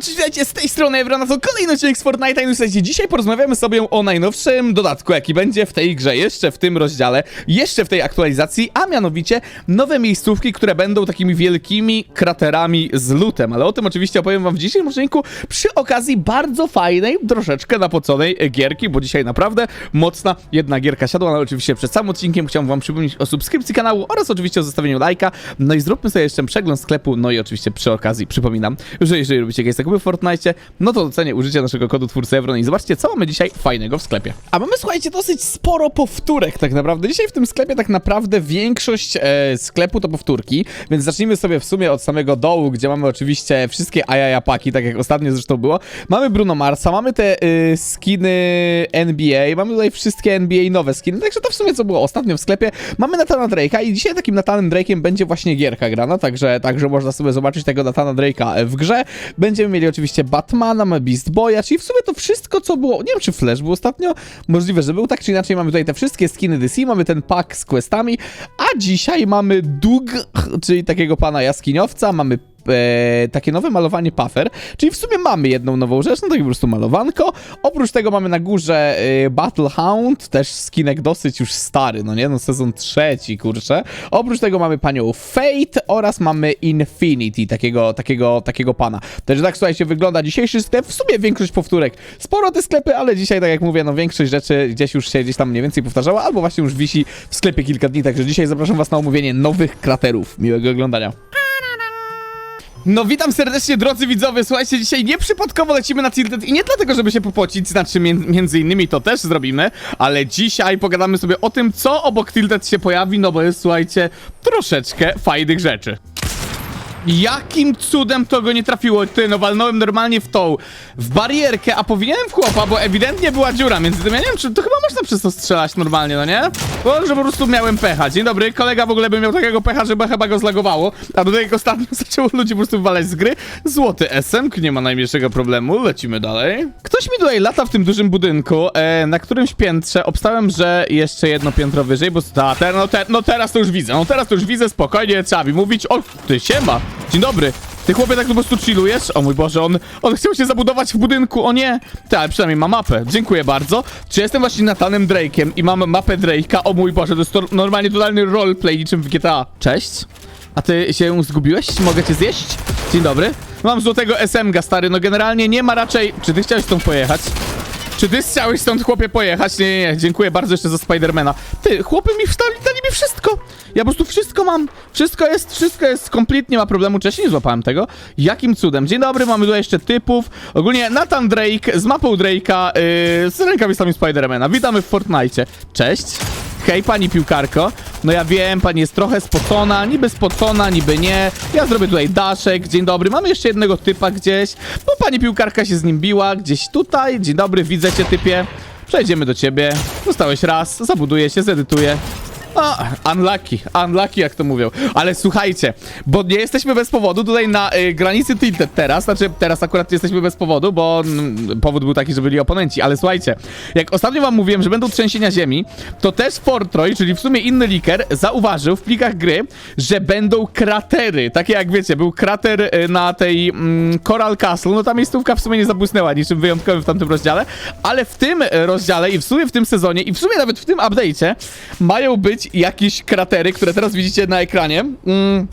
cześć, witajcie, z tej strony Evrona, to kolejny odcinek z Fortnite'a i no, słuchajcie, dzisiaj porozmawiamy sobie o najnowszym dodatku, jaki będzie w tej grze, jeszcze w tym rozdziale, jeszcze w tej aktualizacji, a mianowicie nowe miejscówki, które będą takimi wielkimi kraterami z lutem, ale o tym oczywiście opowiem wam w dzisiejszym odcinku przy okazji bardzo fajnej, troszeczkę napoconej gierki, bo dzisiaj naprawdę mocna jedna gierka siadła, ale oczywiście przed samym odcinkiem chciałbym wam przypomnieć o subskrypcji kanału oraz oczywiście o zostawieniu lajka, no i zróbmy sobie jeszcze przegląd sklepu, no i oczywiście przy okazji przypominam, że jeżeli robicie jakieś zakupy w Fortnite, no to docenię użycie naszego kodu twórcy Evron i zobaczcie, co mamy dzisiaj fajnego w sklepie. A mamy, słuchajcie, dosyć sporo powtórek tak naprawdę. Dzisiaj w tym sklepie tak naprawdę większość e, sklepu to powtórki, więc zacznijmy sobie w sumie od samego dołu, gdzie mamy oczywiście wszystkie ajaja paki, tak jak ostatnio zresztą było. Mamy Bruno Marsa, mamy te y, skiny NBA, mamy tutaj wszystkie NBA nowe skiny, także to w sumie co było ostatnio w sklepie. Mamy Natana Drake'a i dzisiaj takim Natanem Drake'iem będzie właśnie gierka grana, także, także można sobie zobaczyć tego Natana Drake'a w grze. Będziemy mieli oczywiście Batmana, mamy Beast Boya, czyli w sumie to wszystko co było, nie wiem czy Flash był ostatnio, możliwe, że był tak czy inaczej, mamy tutaj te wszystkie skiny DC, mamy ten pack z questami, a dzisiaj mamy Dug, czyli takiego pana jaskiniowca, mamy e, takie nowe malowanie Puffer, czyli w sumie mamy jedną nową rzecz, no takie po prostu malowanko. Oprócz tego mamy na górze e, Battle Hound, też skinek dosyć już stary, no nie, no sezon trzeci, kurczę. Oprócz tego mamy panią Fate oraz mamy Infinity, takiego, takiego, takiego pana. Także tak, słuchajcie, wygląda dzisiejszy sklep, w sumie większość powtórek. Sporo te sklepy, ale dzisiaj, tak jak mówię, no większość rzeczy gdzieś już się gdzieś tam mniej więcej powtarzała, albo właśnie już wisi w sklepie kilka dni, także dzisiaj zapraszam was na omówienie nowych kraterów. Miłego oglądania. No witam serdecznie drodzy widzowie, słuchajcie, dzisiaj nieprzypadkowo lecimy na Tilted i nie dlatego, żeby się popocić, znaczy mię między innymi to też zrobimy, ale dzisiaj pogadamy sobie o tym, co obok Tilted się pojawi, no bo jest, słuchajcie, troszeczkę fajnych rzeczy. Jakim cudem to go nie trafiło? Ty, no walnąłem normalnie w tą, w barierkę, a powinienem w chłopa, bo ewidentnie była dziura tym. Ja nie wiem, czy to chyba można przez to strzelać normalnie, no nie? Bo że po prostu miałem pecha. Dzień dobry, kolega w ogóle by miał takiego pecha, żeby chyba go zlagowało, a tutaj jak ostatnio zaczęło ludzi po prostu wywalać z gry. Złoty SM, nie ma najmniejszego problemu, lecimy dalej. Ktoś mi tutaj lata w tym dużym budynku, e, na którymś piętrze, obstałem, że jeszcze jedno piętro wyżej, bo ta, no, no teraz to już widzę, no teraz to już widzę, spokojnie, trzeba mi mówić, o, ty siema. Dzień dobry. Ty chłopie tak po prostu chillujesz? O mój Boże, on, on chciał się zabudować w budynku, o nie. Ale przynajmniej ma mapę. Dziękuję bardzo. Czy jestem właśnie Natanem Drake'em i mam mapę Drake'a? O mój Boże, to jest to normalnie totalny roleplay niczym w GTA. Cześć. A ty się zgubiłeś? Mogę cię zjeść? Dzień dobry. Mam złotego SMG, stary. No generalnie nie ma raczej... Czy ty chciałeś stąd pojechać? Czy ty chciałeś stąd, chłopie, pojechać? Nie, nie, nie. Dziękuję bardzo jeszcze za Spidermana. Ty, chłopy mi wstali, dali mi wszystko. Ja po prostu wszystko mam. Wszystko jest, wszystko jest kompletnie, nie ma problemu. Wcześniej nie złapałem tego. Jakim cudem? Dzień dobry, mamy tu jeszcze typów. Ogólnie Nathan Drake z mapą Drake'a, yy, z rękawicami Spidermana. Witamy w Fortnite. Cześć. Hej, pani piłkarko. No ja wiem, pani jest trochę spocona, niby spocona, niby nie. Ja zrobię tutaj daszek. Dzień dobry. Mamy jeszcze jednego typa gdzieś, bo pani piłkarka się z nim biła gdzieś tutaj. Dzień dobry, widzę cię, typie. Przejdziemy do ciebie. Zostałeś raz, zabuduję się, zedytuję. O, unlucky, unlucky jak to mówią. Ale słuchajcie, bo nie jesteśmy bez powodu tutaj na y, granicy Tilted teraz, znaczy teraz akurat jesteśmy bez powodu, bo mm, powód był taki, że byli oponenci, ale słuchajcie, jak ostatnio wam mówiłem, że będą trzęsienia ziemi, to też Fortroy, czyli w sumie inny liker, zauważył w plikach gry, że będą kratery, takie jak wiecie, był krater y, na tej mm, Coral Castle, no ta miejscówka w sumie nie zabłysnęła niczym wyjątkowym w tamtym rozdziale, ale w tym y, rozdziale i w sumie w tym sezonie i w sumie nawet w tym update'cie mają być jakieś kratery, które teraz widzicie na ekranie. Mm.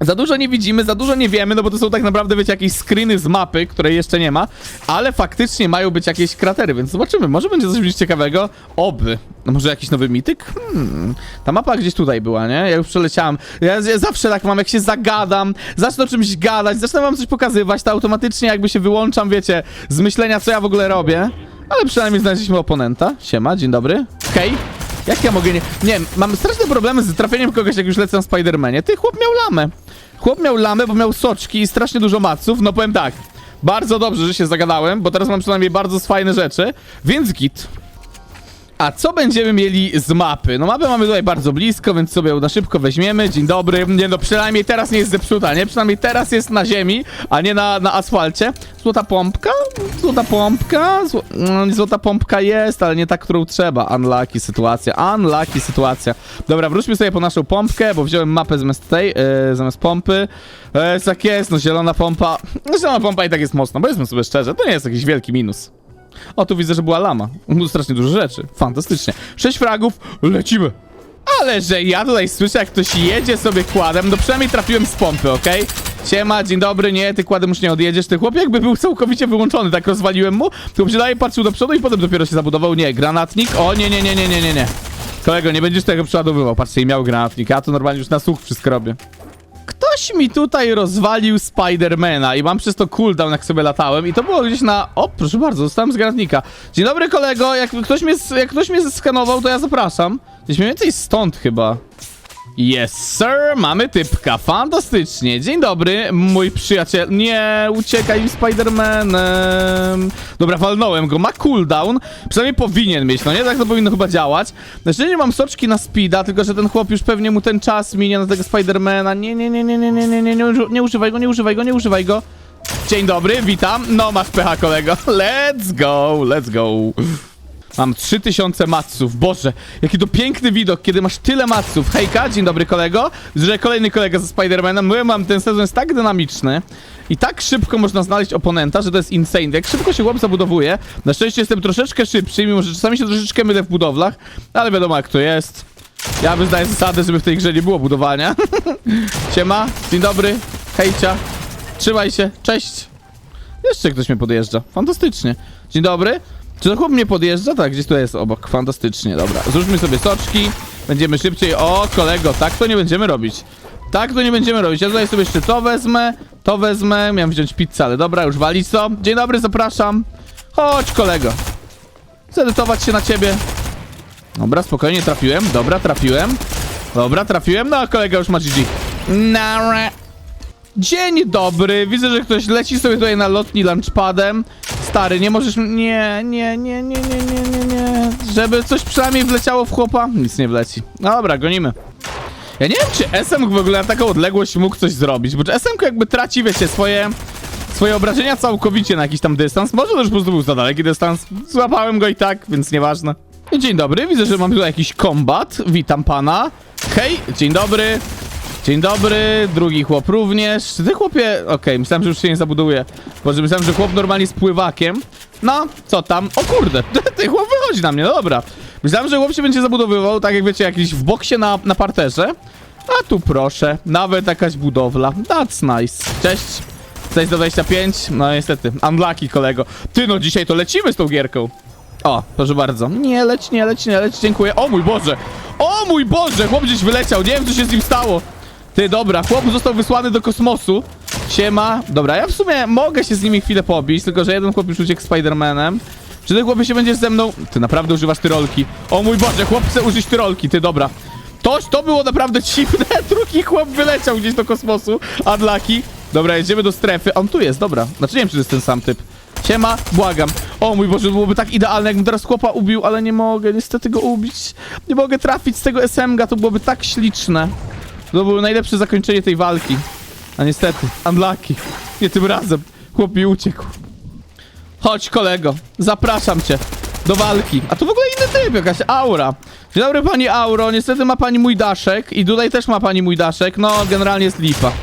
Za dużo nie widzimy, za dużo nie wiemy, no bo to są tak naprawdę, wiecie, jakieś screeny z mapy, której jeszcze nie ma, ale faktycznie mają być jakieś kratery, więc zobaczymy. Może będzie coś ciekawego. Oby. No może jakiś nowy mityk? Hmm. Ta mapa gdzieś tutaj była, nie? Ja już przeleciałem. Ja, ja zawsze tak mam, jak się zagadam, zacznę o czymś gadać, zacznę wam coś pokazywać, to automatycznie jakby się wyłączam, wiecie, z myślenia, co ja w ogóle robię. Ale przynajmniej znaleźliśmy oponenta. Siema, dzień dobry. Hej. Jak ja mogę nie... Nie mam straszne problemy z trafieniem kogoś, jak już lecę na Spidermanie. Ty, chłop miał lamę. Chłop miał lamę, bo miał soczki i strasznie dużo maców. No powiem tak, bardzo dobrze, że się zagadałem, bo teraz mam przynajmniej bardzo fajne rzeczy, więc git. A co będziemy mieli z mapy? No mapę mamy tutaj bardzo blisko, więc sobie ją na szybko weźmiemy. Dzień dobry. Nie no, przynajmniej teraz nie jest zepsuta, nie? Przynajmniej teraz jest na ziemi, a nie na, na asfalcie. Złota pompka? Złota pompka? Zło... no, Złota pompka jest, ale nie ta, którą trzeba. Unlucky sytuacja, unlucky sytuacja. Dobra, wróćmy sobie po naszą pompkę, bo wziąłem mapę zamiast tej, yy, zamiast pompy. Yy, tak jest, no zielona pompa. Zielona pompa i tak jest mocna, powiedzmy sobie szczerze, to nie jest jakiś wielki minus. O, tu widzę, że była lama. Strasznie dużo rzeczy. Fantastycznie. Sześć fragów, lecimy. Ale że ja tutaj słyszę, jak ktoś jedzie sobie kładem, no przynajmniej trafiłem z pompy, okej? Siema, dzień dobry, nie, ty kładem już nie odjedziesz, ty chłop jakby był całkowicie wyłączony, tak rozwaliłem mu, to się daje, patrzył do przodu i potem dopiero się zabudował, nie, granatnik, o nie, nie, nie, nie, nie, nie, nie. Kolego, nie będziesz tego przeładowywał, patrzcie, i miał granatnik, ja tu normalnie już na słuch wszystko robię. Ktoś mi tutaj rozwalił Spidermana i mam przez to cooldown, jak sobie latałem i to było gdzieś na... O, proszę bardzo, dostałem z granatnika. Dzień dobry, kolego, jak ktoś mnie, jak ktoś mnie zeskanował, to ja zapraszam. Gdzieś mniej więcej stąd chyba. Yes, sir, mamy typka, fantastycznie. Dzień dobry, mój przyjaciel. Nie, uciekaj Spidermanem. Dobra, walnąłem go, ma cooldown. Przynajmniej powinien mieć, no nie? Tak to powinno chyba działać. Znaczy nie mam soczki na speeda, tylko że ten chłop już pewnie mu ten czas minie na tego Spidermana. Nie, nie, nie, nie, nie, nie, nie, nie, nie, nie używaj go, nie używaj go, nie używaj go. Dzień dobry, witam. No, masz pecha, kolego. Let's go, let's go. Mam 3000 matsów. Boże, jaki to piękny widok, kiedy masz tyle matsów. Hejka, dzień dobry kolego. Że kolejny kolega ze Spider-Manem. Mówię wam, ten sezon jest tak dynamiczny i tak szybko można znaleźć oponenta, że to jest insane. Jak szybko się chłop zabudowuje. Na szczęście jestem troszeczkę szybszy, mimo że czasami się troszeczkę mylę w budowlach, ale wiadomo jak to jest. Ja wyznaję zasadę, żeby w tej grze nie było budowania. Siema, dzień dobry, hejcia. Trzymaj się, cześć. Jeszcze ktoś mnie podjeżdża. Fantastycznie. Dzień dobry. Czy to chłop mnie podjeżdża? Tak, gdzieś tu jest obok. Fantastycznie, dobra. Zróżmy sobie soczki. Będziemy szybciej. O, kolego, tak to nie będziemy robić. Tak to nie będziemy robić. Ja tutaj sobie jeszcze to wezmę, to wezmę. Miałem wziąć pizzę, ale dobra, już walić co? Dzień dobry, zapraszam. Chodź, kolego. Zedytować się na ciebie. Dobra, spokojnie trafiłem. Dobra, trafiłem. Dobra, trafiłem. No, kolega już ma GG. Nara. Dzień dobry, widzę, że ktoś leci sobie tutaj na lotni lunchpadem. Stary, nie możesz... Nie, nie, nie, nie, nie, nie, nie, nie. Żeby coś przynajmniej wleciało w chłopa? Nic nie wleci. Dobra, gonimy. Ja nie wiem, czy SM w ogóle na taką odległość mógł coś zrobić, bo SM jakby traci, wiecie, swoje... Swoje obrażenia całkowicie na jakiś tam dystans. Może już po prostu był za daleki dystans. Złapałem go i tak, więc nieważne. Dzień dobry, widzę, że mamy tu jakiś kombat. Witam pana. Hej, dzień dobry. Dzień dobry, drugi chłop również. Czy ty chłopie... Okej, myślałem, że już się nie zabuduje. Boże, myślałem, że chłop normalnie z pływakiem. No, co tam? O kurde, ty chłop wychodzi na mnie, no dobra. Myślałem, że chłop się będzie zabudowywał, tak jak wiecie, jakiś w boksie na, na parterze. A tu proszę, nawet jakaś budowla. That's nice. Cześć. 6 do 25. No niestety, unlucky kolego. Ty no, dzisiaj to lecimy z tą gierką. O, proszę bardzo. Nie leć, nie leć, nie leć, dziękuję. O mój Boże! O mój Boże! Chłop gdzieś wyleciał, nie wiem co się z nim stało. Ty, dobra, chłop został wysłany do kosmosu. Siema. Dobra, ja w sumie mogę się z nimi chwilę pobić, tylko że jeden chłop już uciekł Spider-Manem. Czy ty chłopie się będziesz ze mną... Ty naprawdę używasz tyrolki. O mój Boże, chłop chce użyć tyrolki, ty, dobra. To, to było naprawdę dziwne. Drugi chłop wyleciał gdzieś do kosmosu. Unlucky. Dobra, jedziemy do strefy. On tu jest, dobra. Znaczy nie wiem, czy to jest ten sam typ. Siema, błagam. O mój Boże, byłoby tak idealne, jakbym teraz chłopa ubił, ale nie mogę niestety go ubić. Nie mogę trafić z tego SMG, to byłoby tak śliczne. To było najlepsze zakończenie tej walki. A niestety, unlucky. Nie tym razem. Chłop mi uciekł. Chodź, kolego. Zapraszam cię do walki. A to w ogóle inny typ, jakaś aura. Dzień dobry, pani Auro. Niestety ma pani mój daszek. I tutaj też ma pani mój daszek. No, generalnie jest lipa.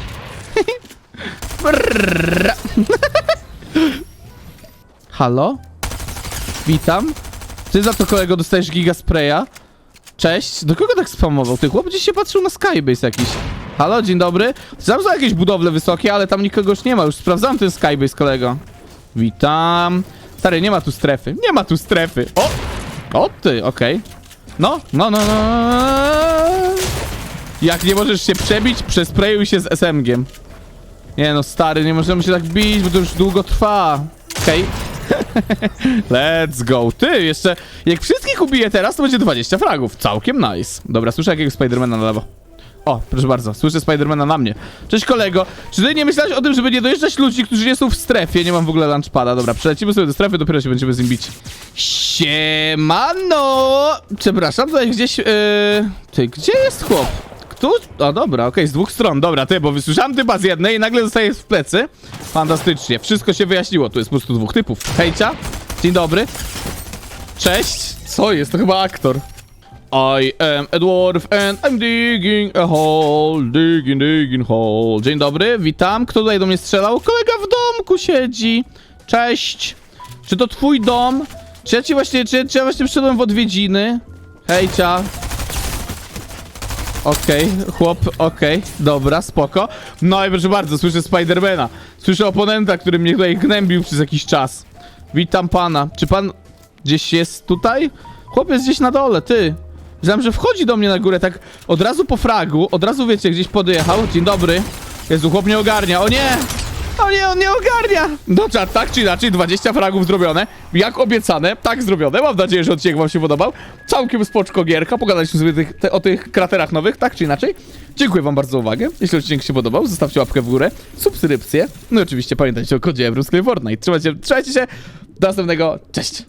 Halo? Witam. Ty za to, kolego, dostajesz giga spraya. Cześć. Do kogo tak spamował? Ty chłop gdzieś się patrzył na Skybase jakiś. Halo, dzień dobry. Tam jakieś budowle wysokie, ale tam nikogo już nie ma. Już sprawdzałem ten Skybase, kolego. Witam. Stary, nie ma tu strefy. Nie ma tu strefy. O! O ty, okej. No, no, no, no. Jak nie możesz się przebić, przesprejuj się z SMG-iem. Nie no, stary, nie możemy się tak bić, bo to już długo trwa. Okej. Let's go. Ty, jeszcze jak wszystkich ubiję teraz, to będzie 20 fragów. Całkiem nice. Dobra, słyszę jakiegoś Spidermana na lewo. O, proszę bardzo, słyszę Spidermana na mnie. Cześć kolego, czy ty nie myślałeś o tym, żeby nie dojeżdżać ludzi, którzy nie są w strefie? Nie mam w ogóle lunchpada, dobra, przelecimy sobie do strefy, dopiero się będziemy z nim bić. Siemano! Przepraszam, tutaj gdzieś, yy... Ty, gdzie jest chłop? Tu? O, dobra, okej, z dwóch stron, dobra, ty, bo wysłyszałem typa z jednej i nagle zostaje w plecy. Fantastycznie, wszystko się wyjaśniło, tu jest po prostu dwóch typów. Hejcia, dzień dobry. Cześć, co jest? To chyba aktor. I am a dwarf and I'm digging a hole, digging, digging hole. Dzień dobry, witam. Kto tutaj do mnie strzelał? Kolega w domku siedzi. Cześć. Czy to twój dom? Czy ja ci właśnie, czy, czy ja właśnie przyszedłem w odwiedziny? Hejcia. Okej, chłop, okej, dobra, spoko. No i proszę bardzo, słyszę Spidermana. Słyszę oponenta, który mnie tutaj gnębił przez jakiś czas. Witam pana. Czy pan gdzieś jest tutaj? Chłop jest gdzieś na dole, ty. Myślałem, że wchodzi do mnie na górę, tak od razu po fragu, od razu wiecie, gdzieś podjechał. Dzień dobry. Jezu, chłop nie ogarnia. O nie! O nie, on nie ogarnia! Czat, tak czy inaczej, 20 fragów zrobione. Jak obiecane, tak zrobione. Mam nadzieję, że odcinek wam się podobał. Całkiem spoczko gierka. Pogadaliśmy sobie tych, te, o tych kraterach nowych, tak czy inaczej. Dziękuję wam bardzo za uwagę. Jeśli odcinek się podobał, zostawcie łapkę w górę, subskrypcję. No i oczywiście pamiętajcie o kodzie Eurosklej Fortnite. Trzymajcie, trzymajcie się. Do następnego. Cześć!